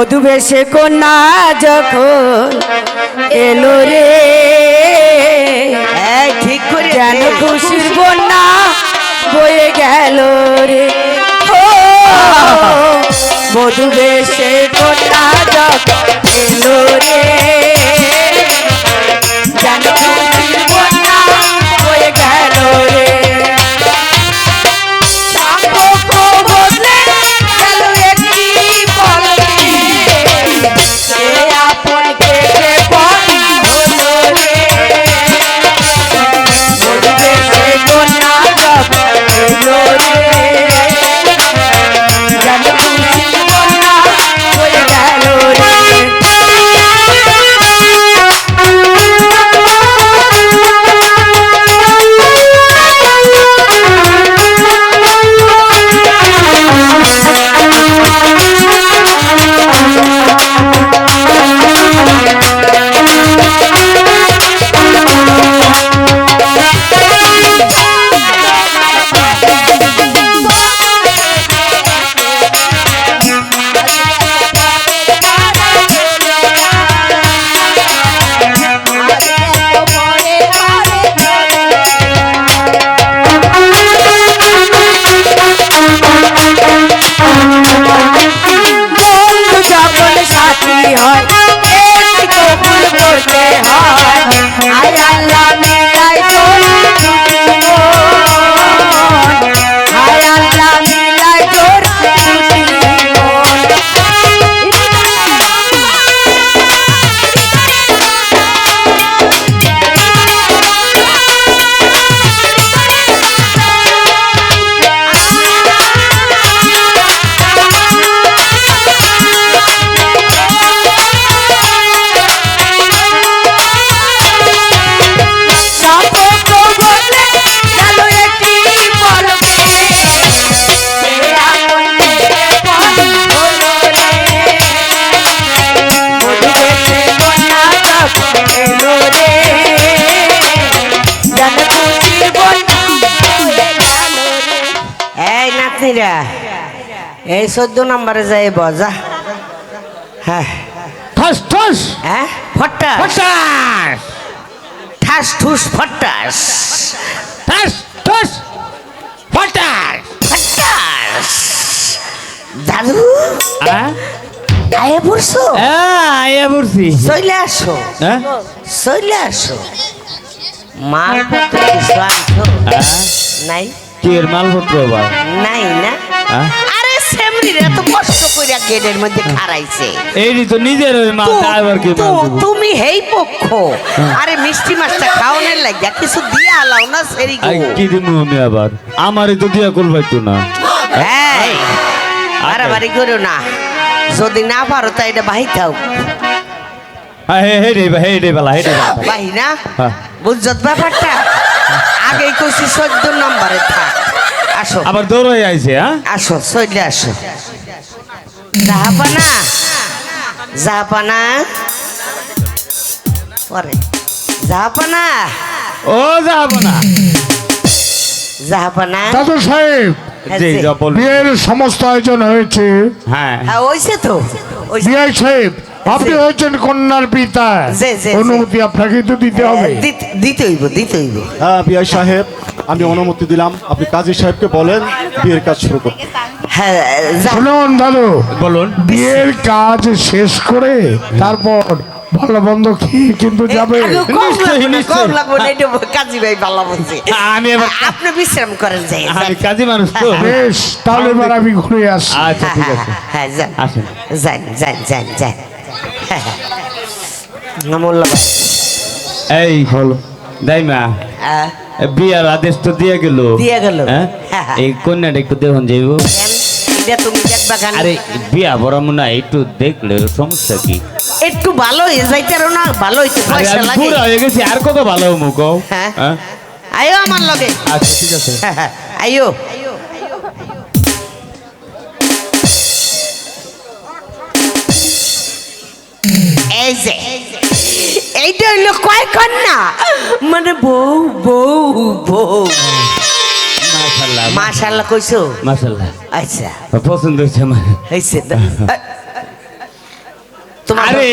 বধু বেশে কন্যা যখন এলো রে। ঠিক করে যেন। খুশির বন্যা বয়ে গেল রে। ও মধুবেশে কন্যা যখন এলো রে। এই চোদ্দ নম্বরে যাই বজা হ্যাঁ। ঠাস ঠাস। হ্যাঁ? ফটাস। ফটাস। ঠাস ঠুস ফটাস। ঠাস ঠাস। ফটাস। ফটাস। দাদু হ্যাঁ? আয়ে পড়ছো? আয়া বলছি চলে আসো। হ্যাঁ? চলে আসো। মালপত্র কিছু আনছো? নাই? কি এর মালপত্র আবার? নাই না? হ্যাঁ? সেমরির এত কষ্ট কইরা গেটের মধ্যে তো নিজের ওই কি তুমি হেই পক্ষ। আরে মিষ্টি মাছটা খাওয়ানোর লাগিয়া কিছু দিয়া আলাও না সেরি গো। কি দিমু আমি আবার? আমারই তো দিয়া না। এই বাড়াবাড়ি করো না। যদি না পারো তাই এটা বাহি থাও। হ্যাঁ হে হে রে হে রে বেলা হে রে বাহি না? হ্যাঁ। বুঝছত ব্যাপারটা? আগে কইছি চোদ্দ নম্বরে থাক। আসো। আবার দৌড়াই আইছে হ্যাঁ? আসো চলে আসো। জাহাপানা জাহাপানা। পরে জাহাপানা। ও যাব না জাহাপানা। দাদু সাহেব জি হ্যাঁ, যা বল বিয়ের সমস্ত আয়োজন হয়েছে? হ্যাঁ। হ্যাঁ ওইছে তো। ওইছে। সাহেব আপনি হয়েছেন কন্যার পিতা। জি, জি, জি। অনুমতি আপনাকে তো দিতে হবে। দিতে- হইব দিতে হইব। হ্যাঁ বিআই সাহেব। আমি অনুমতি দিলাম। আপনি কাজী সাহেবকে বলেন বিয়ের কাজ শুরু করতে। হ্যাঁ শুনুন দাদু বলুন। বিয়ের কাজ শেষ করে তারপর ভালো বন্ধ খেয়ে কিন্তু যাবে। আগে কম নিশ্চয়ই, লাগবে না, নিশ্চয়ই। কম লাগবে না, এটা কাজী ভাই ভালো বলছে আমি এবার আপনি বিশ্রাম করেন যাই আমি কাজী মানুষ তো। বেশ তাহলে এবার আমি ঘুরে আসছি আচ্ছা ঠিক আছে। হ্যাঁ যান। আসেন। যান যান যান যান। হ্যাঁ, হ্যাঁ। মোল্লা এই হলো দাইমা বিয়ার আদেশ তো দিয়ে গেল। দিয়ে গেল। হ্যাঁ? হ্যাঁ, হ্যাঁ। এই কন্যাটা একটু দেখুন যাইব? আরে বিয়া বড় মনে একটু দেখলে সমস্যা কি? একটু ভালো হয়ে যাইতারো না ভালো হইতে পয়সা লাগে। বুড়া হয়ে গেছি আর কত ভালো মুখ হ্যাঁ। আয়ো আমার লগে। আচ্ছা ঠিক আছে। আয়ো। এই যে। এইটা হইল কয় কন্যা? মানে বউ বউ বউ। মাশাআল্লাহ মাশাল্লাহ কইছো? মাশাআল্লাহ। আচ্ছা। পছন্দ হয়েছে আমার। হয়েছে তো। আরে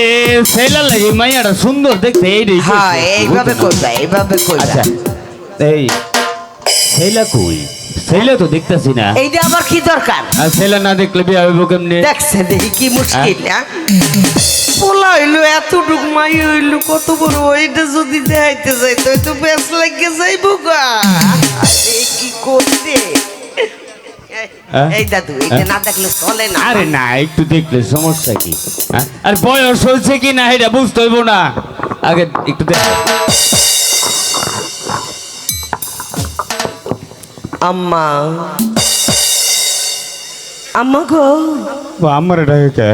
ছেলে লাগে মাইয়াটা সুন্দর দেখতে এইটাই হ্যাঁ এইভাবে করবা এইভাবে করবা। আচ্ছা এই কই? ছেলে তো দেখতেছি না। এইটা আবার কি দরকার? আর ছেলে না দেখলে বিয়ে কেমনে? দেখছে দেখি কি মুশকিল হ্যাঁ? পোলা হইল এতটুক মাই হইল কত বড় ওইটা যদি দেখাইতে যাই তো তো বেশ লাগে যাইব গা। আরে কি করতে? হ্যাঁ? এই দাদু এইটা না দেখলে চলে না। আরে না একটু দেখলে সমস্যা কি? হ্যাঁ? আর বয়স হয়েছে কি না এটা বুঝতে হইব না। আগে একটু দেখ। আম্মা। আম্মা গো। আমার এটা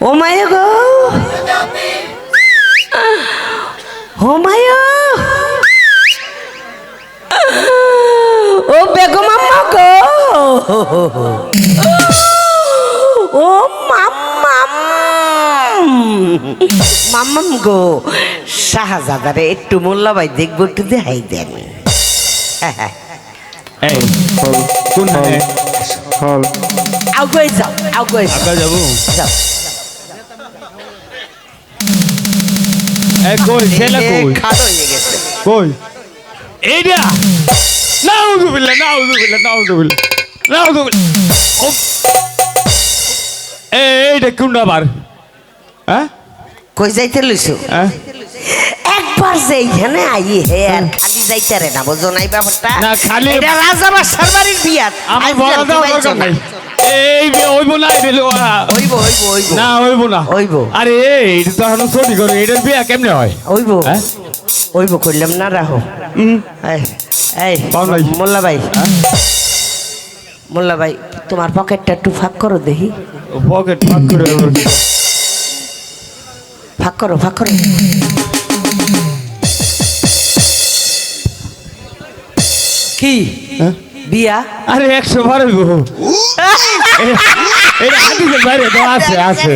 কে ও মায়া গো। ও মায়া। ও বেগম আম্মা গো। ও মাম্মাম। মাম্মাম গো শাহজাদারে একটু মোল্লাবাই দেখব একটু দেখাই দেন। কোন আগুয়ে যাও আগুয়ে যাও। যাব? যাও। কই? ছেলে কই? খাটো হয়ে গেছে। কই? এইটা নাউজুবিল্লাহ নাউজুবিল্লাহ নাউজুবিল্লাহ নাউজুবিল্লাহ এই এইটা কোন আবার? হ্যাঁ? কই যাইতে লইছো? হ্যাঁ? একবার যে এইখানে আই হে আর খালি যাইতে রে না বুঝো নাই ব্যাপারটা? না, খালি- এটা রাজা বাসার বাড়ির বিয়া আমার বলা দাও নাই। এই হইব না এটা হইব হইব হইব। না হইব না। হইব। আরে এইটা তো এখনও ছুটি করে এটার বিয়া কেমনে হয়? হইব। হ্যাঁ? হইব কইলাম না রাহো এই মোল্লা ভাই। মোল্লা ভাই তোমার পকেটটা একটু ফাঁক করো দেখি। পকেট ফাঁক করে ফাঁক করো ফাঁক করো। কি? হ্যাঁ? বিয়া? আরে একশো বার বাইরে তো আছে আছে।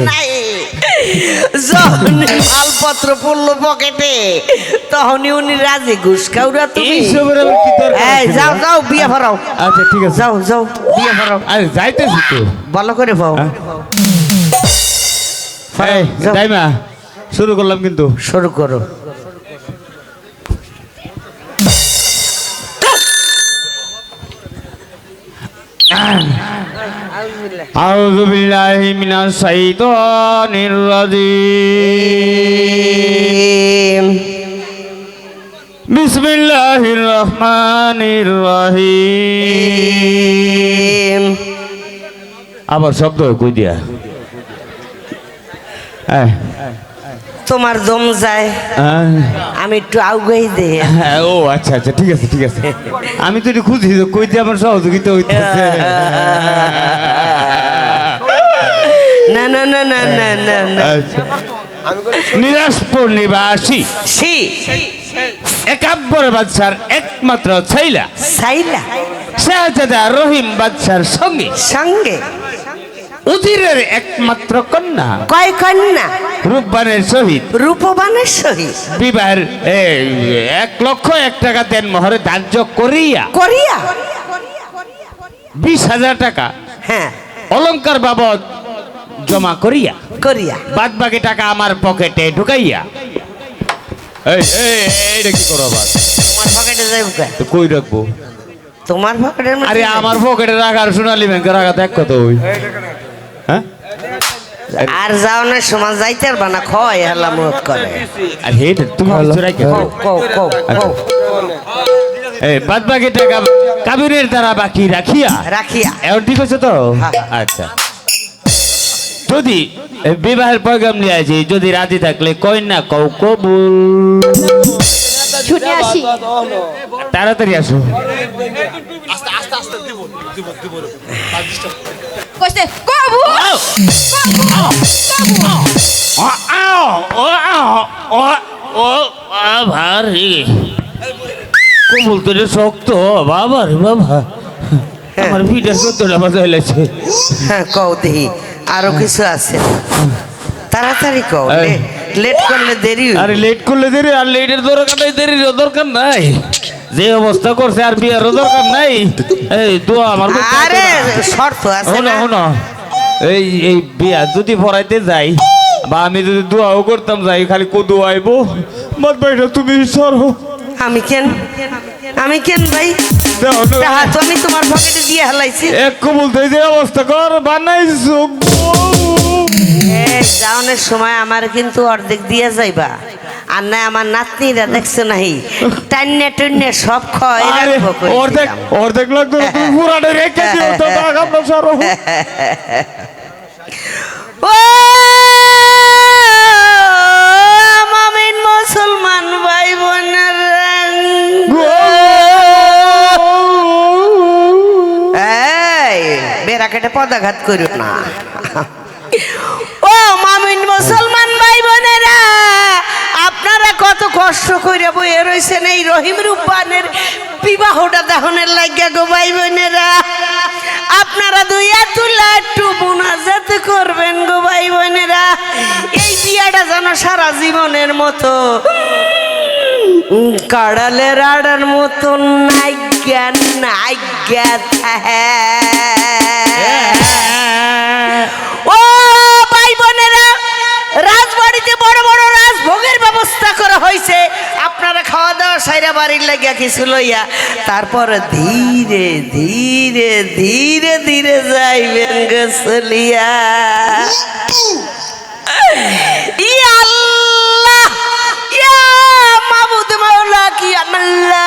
যখন মালপত্র পড়ল পকেটে তখনই উনি রাজি ঘুষ খাওরা তুমি? যাও যাও বিয়ে ভরাও। আচ্ছা ঠিক আছে। যাও যাও বিয়ে ভরাও। আরে যাইতেছি তো। ভালো করে পাও হ্যাঁ? এই শুরু করলাম কিন্তু। শুরু করো। أعوذ بالله من الشيطان الرجيم بسم الله الرحمن الرحيم আবার শব্দ কই দিয়া হ্যাঁ তোমার দম যায়। হ্যাঁ। আমি একটু আউগাই দে। হ্যাঁ, ও আচ্ছা আচ্ছা ঠিক আছে ঠিক আছে। আমি তো খুঁজি তো আমার সহযোগিতা হইতেছে? না না না না না না না। আচ্ছা। নিরাজপুর নিবাসী সি একাব্বর বাদশার একমাত্র ছেলা সাইলা শাহজাদা রহিম বাদশার সঙ্গে। সঙ্গে। উজিরের একমাত্র কন্যা। কয় কন্যা? রূপবানের সহিত। রূপবানের সহিত। বিবাহের এক লক্ষ এক টাকা দেন মোহরে ধার্য করিয়া। করিয়া? বিশ হাজার টাকা হ্যাঁ। অলংকার বাবদ জমা করিয়া। করিয়া। বাদ বাকি টাকা আমার পকেটে ঢুকাইয়া। এই এই এইটা কি করো আবার? তোমার পকেটে কই রাখব? তোমার মধ্যে আরে আমার পকেটে রাখার সোনালী ব্যাংকে রাখা দেখ কত ওই আর যাও না সমাজ যাইতে পারবা না খয় হেলা মুখ করে। আর হেট তুমি রাখো কও কও কও কও। এই বাদ বাকি টাকা কাবিনের দ্বারা বাকি রাখিয়া? রাখিয়া। এখন ঠিক আছে তো? হ্যাঁ। আচ্ছা। যদি বিবাহের প্রোগ্রাম নিয়ে আছি যদি রাজি থাকলে কন্যা কও কবুল। শুনে আসি। তাড়াতাড়ি আসো। কইছে কবু আও! ও, আও! ও, ও, আ, ভারী কবুল তো শক্ত বাবা রে বাবা। আমার ভিডিও সত্যটা বাজাই লাগছে হ্যাঁ কও দেহি আরও কিছু আছে। তাড়াতাড়ি কও। লেট করলে দেরি। আরে লেট করলে দেরি আর লেটের দরকার নাই দেরির দরকার নাই। যে অবস্থা করছে আর বিয়ারও দরকার নাই এই দোয়া আমার আরে। শর্ত আছে না। শোনো। এই এই বিয়া যদি পড়াইতে যাই বা আমি যদি দোয়াও করতাম যাই খালি কদু আইবো। মত ভাইটা তুমি সরো। আমি কেন? আমি কেন ভাই? আমি তোমার পকেটে দিয়ে হেলাইছি। এক বলতে যে অবস্থা কর বানাইছো। যাওনের সময় আমার কিন্তু অর্ধেক দিয়ে যাইবা। আর না আমার নাতনিরা দেখছে নাই টান্নে টন্নে সব খয় আরে অর্ধেক অর্ধেক লাগতো পুরাটা রেখে দিও তো টাকা আপনার ও মামিন মুসলমান ভাই বোনের বেড়া কেটে পদাঘাত করো না। ও মামিন মুসলমান ভাই বোনেরা আপনারা কত কষ্ট করে বইয়ে রয়েছেন এই রহিম রূপানের বিবাহটা দহনের লাগিয়া গো ভাই বোনেরা। আপনারা দুইয়া তুলা একটু মোনাজাত করবেন গো ভাই বোনেরা। এই বিয়াটা যেন সারা জীবনের মতো, কাড়ালের আড়ার মতো নাইজ্ঞা নাইজ্ঞা ও ভাই বোনেরা রাজবাড়িতে বড় বড় রাজভোগের ব্যবস্থা করা হয়েছে, আপনারা খাওয়া দাওয়া সাইরা বাড়ির লাগিয়া কিছু লইয়া, তারপর ধীরে ধীরে ধীরে ধীরে যাইবেন গসলিয়া ইয়া আল্লাহ, ইয়া মাবুদ মাওলা, কি আমল্লা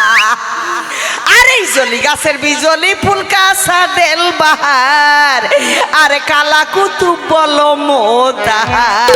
এই গাছের বিজলি ফুল ফুলকা সাদেল বাহার আর কালা কুতুব বল মোদার।